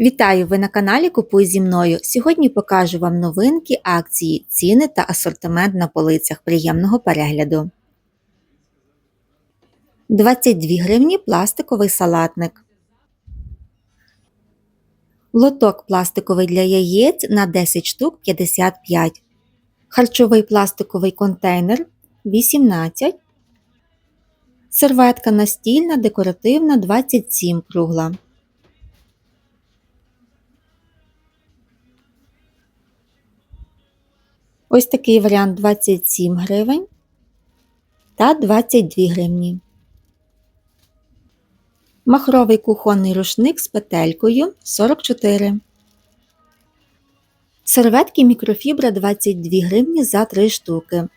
Вітаю! Ви на каналі Купуй зі мною. Сьогодні покажу вам новинки, акції, ціни та асортимент на полицях. Приємного перегляду. 22 гривні пластиковий салатник. Лоток пластиковий для яєць на 10 штук 55. Харчовий пластиковий контейнер 18. Серветка настільна декоративна 27 кругла. Ось такий варіант 27 гривень та 22 гривні. Махровий кухонний рушник з петелькою 44. Серветки мікрофібра 22 гривні за 3 штуки.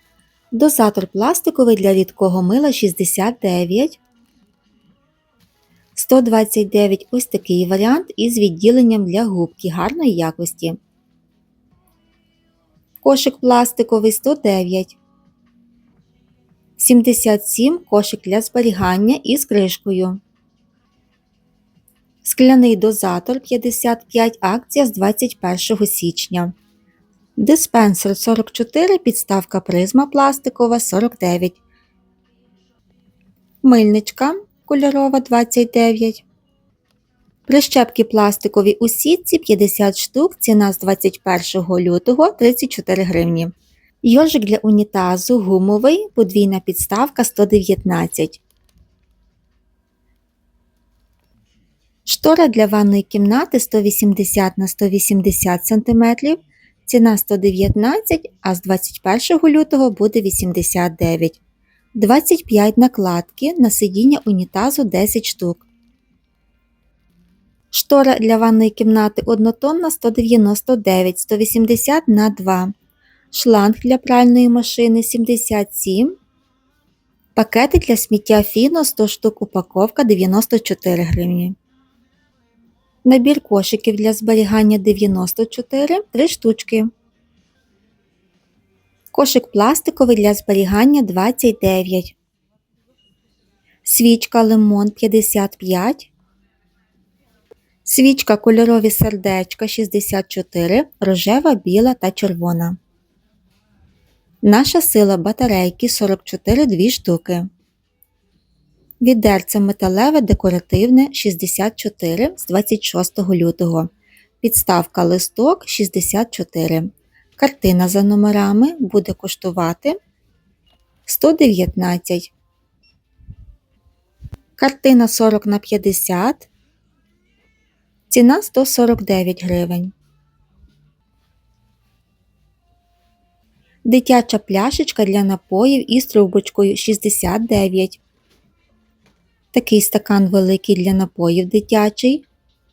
Дозатор пластиковий для рідкого мила 69. 129 ось такий варіант із відділенням для губки гарної якості. Кошик пластиковий 109. 77 кошик для зберігання із кришкою. Скляний дозатор 55 акція з 21 січня. Диспенсер 44, підставка призма пластикова 49. Мильничка кольорова 29. Прищепки пластикові у сітці 50 штук, ціна з 21 лютого 34 гривні. Йожик для унітазу гумовий, подвійна підставка 119. Штора для ванної кімнати 180 на 180 см, ціна 119, а з 21 лютого буде 89 25 накладки на сидіння унітазу 10 штук. Штора для ванної кімнати однотонна 199 180 на 2. Шланг для пральної машини 77. Пакети для сміття фіно 100 штук упаковка 94 гривні. Набір кошиків для зберігання 94 3 штучки. Кошик пластиковий для зберігання 29. Свічка лимон 55. Свічка кольорові сердечка 64, рожева, біла та червона. Наша сила батарейки 44 2 штуки. Відерце металеве декоративне 64 з 26 лютого. Підставка листок 64. Картина за номерами буде коштувати 119. Картина 40 на 50 Ціна 149 гривень. Дитяча пляшечка для напоїв із трубочкою 69. Такий стакан великий для напоїв дитячий.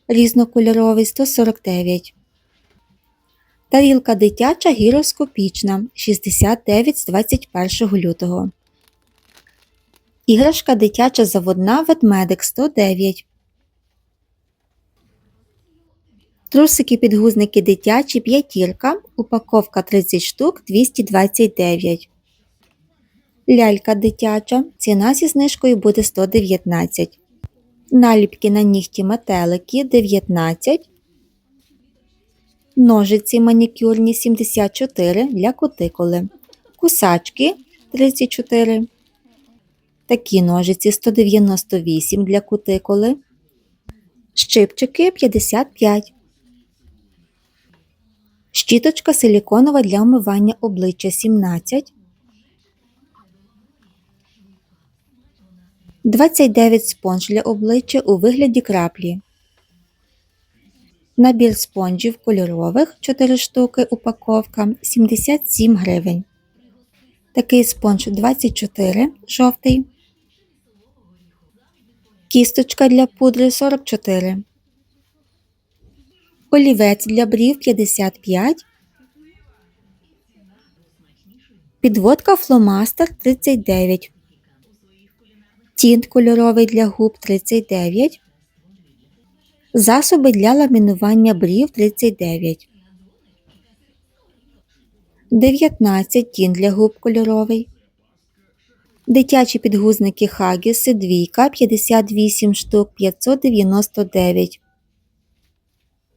Різнокольоровий 149. Тарілка дитяча гіроскопічна 69 з 21 лютого. Іграшка дитяча заводна ведмедик 109. Трусики підгузники дитячі п'ятірка, упаковка 30 штук 229. Лялька дитяча. Ціна зі знижкою буде 119. Наліпки на нігті метелики 19. Ножиці манікюрні 74 для кутикули. Кусачки 34. Такі ножиці 198 для кутикули. Щипчики 55. Щіточка силіконова для омивання обличчя 17. 29 спонж для обличчя у вигляді краплі. Набір спонжів кольорових 4 штуки упаковка 77 гривень. Такий спонж 24 жовтий. Кісточка для пудри 44 олівець для брів 55, підводка фломастер 39, тінт кольоровий для губ 39, засоби для ламінування брів 39, 19 тінт для губ кольоровий. Дитячі підгузники Хагіси двійка 58 штук 599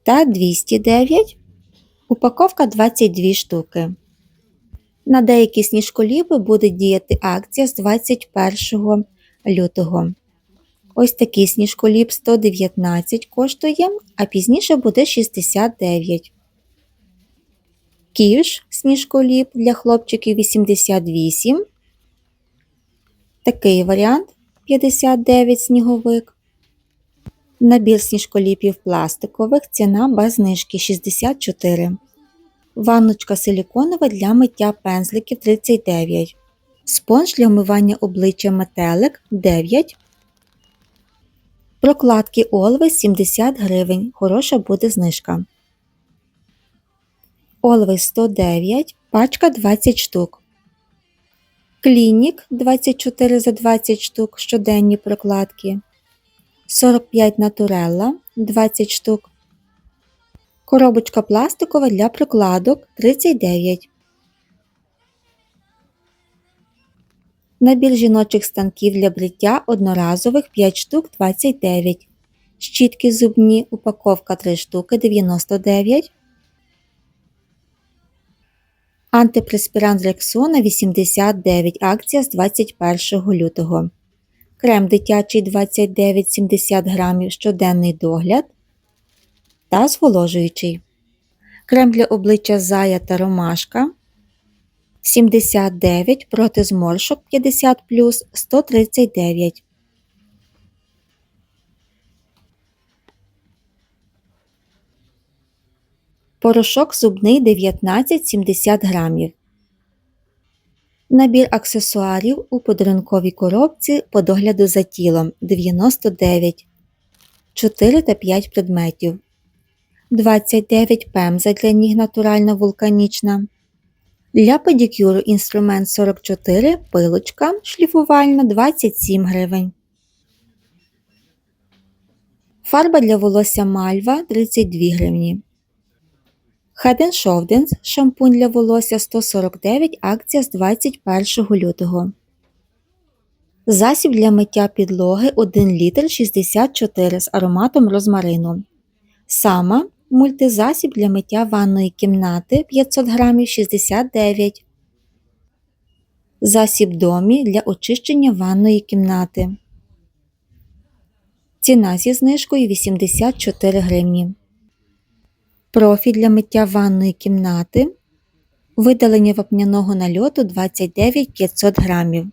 та 209, упаковка 22 штуки. На деякі сніжколіпи буде діяти акція з 21 лютого. Ось такий сніжколіп 119 коштує, а пізніше буде 69. Кіш сніжколіп для хлопчиків 88. Такий варіант 59 сніговик. Набір сніжколіпів пластикових ціна без знижки 64. Ванночка силіконова для миття пензликів 39. Спонж для вмивання обличчя метелик 9. Прокладки Always 70 гривень. Хороша буде знижка. Always 109, пачка 20 штук. Клінік 24 за 20 штук щоденні прокладки. 45 Naturella 20 штук. Коробочка пластикова для прокладок 39. Набір жіночих станків для бриття одноразових 5 штук 29. Щітки зубні, упаковка 3 штуки 99. Антипреспірант Рексона 89. Акція з 21 лютого. Крем дитячий 29,70 грамів щоденний догляд та зволожуючий. Крем для обличчя Зая та Ромашка 79 проти зморшок 50 плюс 139. Порошок зубний 19,70 грамів. Набір аксесуарів у подарунковій коробці по догляду за тілом 99, 4 та 5 предметів, 29 пемза для ніг натуральна вулканічна. Для педикюру інструмент 44, пилочка шліфувальна 27 гривень. Фарба для волосся мальва 32 гривні. Head Shoulders шампунь для волосся 149 акція з 21 лютого. Засіб для миття підлоги 1 літр 64 з ароматом розмарину. Сама мультизасіб для миття ванної кімнати 500 грамів 69. Засіб домі для очищення ванної кімнати. Ціна зі знижкою 84 гривні профіль для миття ванної кімнати, видалення вапняного нальоту 29 500 грамів,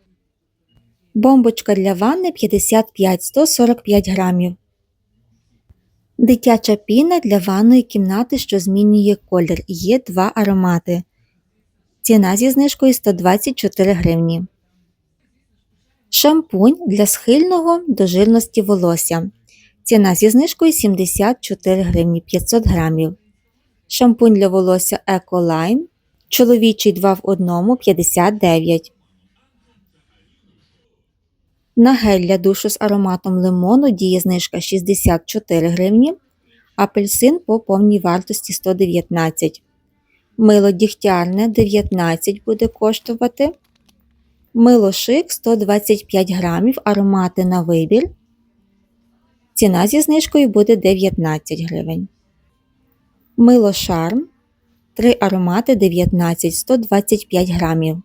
бомбочка для ванни 55-145 грамів, дитяча піна для ванної кімнати, що змінює колір. Є два аромати. Ціна зі знижкою 124 гривні. Шампунь для схильного до жирності волосся. Ціна зі знижкою 74 гривні 500 грамів шампунь для волосся Ecoline, чоловічий 2 в 1 59. На гель для душу з ароматом лимону діє знижка 64 гривні, апельсин по повній вартості 119 Мило дігтярне 19 буде коштувати. Мило шик 125 грамів, аромати на вибір. Ціна зі знижкою буде 19 гривень. Мило Шарм 3 аромати 19 125 грамів.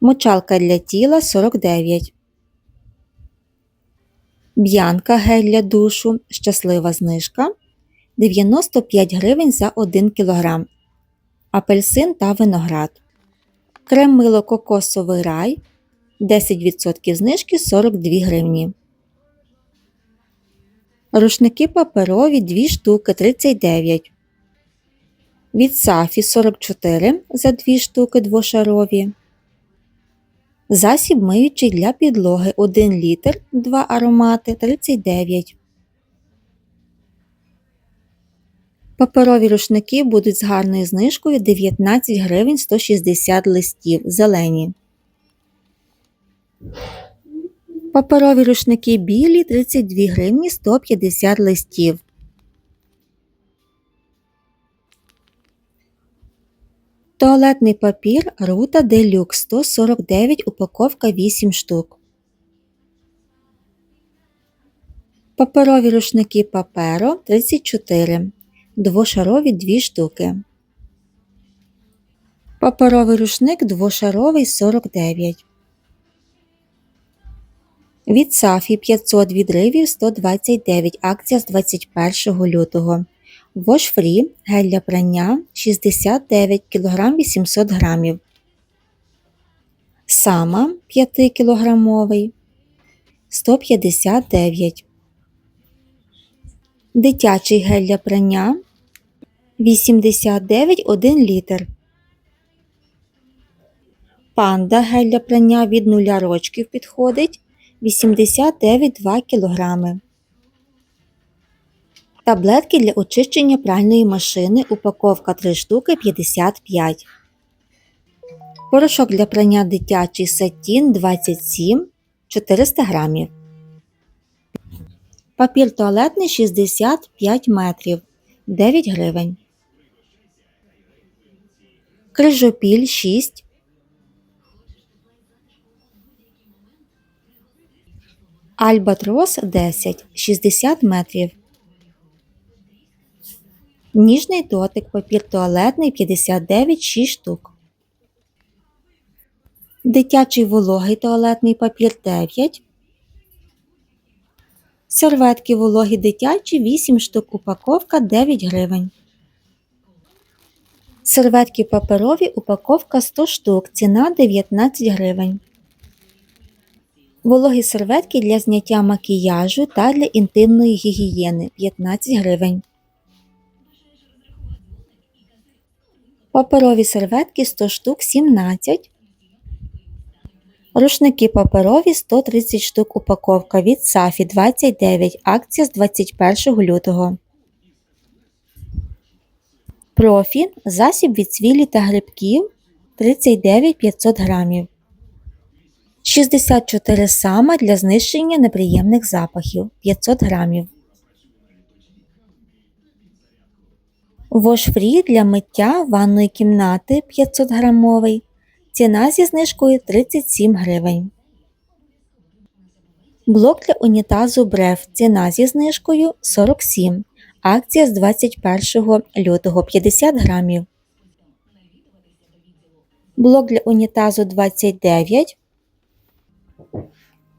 Мочалка для тіла 49. Б'янка гель для душу. Щаслива знижка 95 гривень за 1 кг. Апельсин та виноград. Крем мило кокосовий рай 10% знижки 42 гривні. Рушники паперові 2 штуки 39. Від Сафі 44 за 2 штуки двошарові. Засіб миючий для підлоги 1 літр 2 аромати 39. Паперові рушники будуть з гарною знижкою 19 гривень 160 листів зелені. Паперові рушники білі 32 гривні 150 листів. Туалетний папір Рута Делюкс 149 упаковка 8 штук. Паперові рушники паперо 34. Двошарові 2 штуки. Паперовий рушник двошаровий 49. Від Сафі 500 відривів 129. Акція з 21 лютого. Wash Free гель для прання 69 кг 800 г. Сама 5 кілограмовий 159. Дитячий гель для прання 89 1 літр. Панда гель для прання від 0 рочків підходить 89 2 кг. Таблетки для очищення пральної машини. Упаковка 3 штуки 55. Порошок для прання дитячий сатін 27 400 грамів. Папір туалетний 65 метрів 9 гривень. Крижопіль 6. Альбатрос 10 60 метрів. Ніжний дотик папір туалетний 59 6 штук. Дитячий вологий туалетний папір 9. Серветки вологі дитячі 8 штук. Упаковка 9 гривень. Серветки паперові упаковка 100 штук. Ціна 19 гривень. Вологі серветки для зняття макіяжу та для інтимної гігієни 15 гривень. Паперові серветки 100 штук 17. Рушники паперові 130 штук упаковка від Сафі 29. Акція з 21 лютого. Профі засіб від цвілі та грибків 39 500 грамів. 64 сама для знищення неприємних запахів 500 грамів. Free для миття ванної кімнати 500 грамовий. Ціна зі знижкою 37 гривень. Блок для унітазу Бреф. Ціна зі знижкою 47. Акція з 21 лютого 50 грамів. Блок для унітазу 29.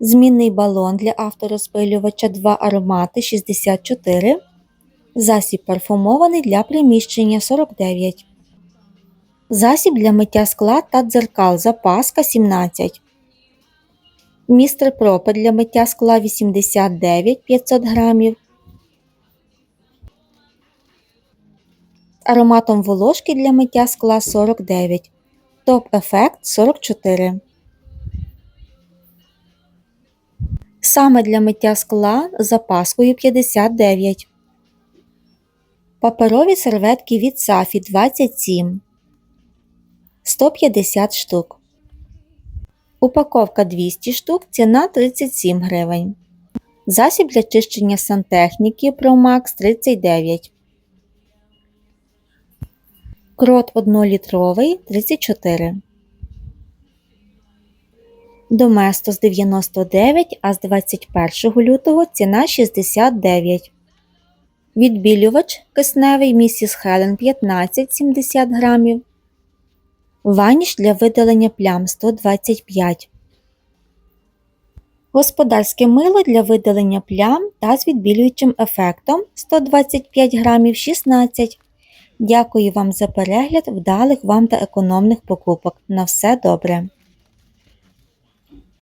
Змінний балон для авторозпилювача 2 аромати 64. Засіб парфумований для приміщення 49. Засіб для миття скла та дзеркал запаска 17. Містер Пропер для миття скла 89 500 грамів. Ароматом волошки для миття скла 49. Топ ефект 44. Саме для миття скла з запаскою 59. Паперові серветки від Сафі 27. 150 штук. Упаковка 200 штук. Ціна 37 гривень. Засіб для чищення сантехніки ProMax 39. Крот 1-літровий 34. Доместос 99, а з 21 лютого ціна 69. Відбілювач кисневий місіс Хелен 15 70 грамів. Ваніш для видалення плям 125. Господарське мило для видалення плям та з відбілюючим ефектом 125 грамів 16. Дякую вам за перегляд, вдалих вам та економних покупок. На все добре!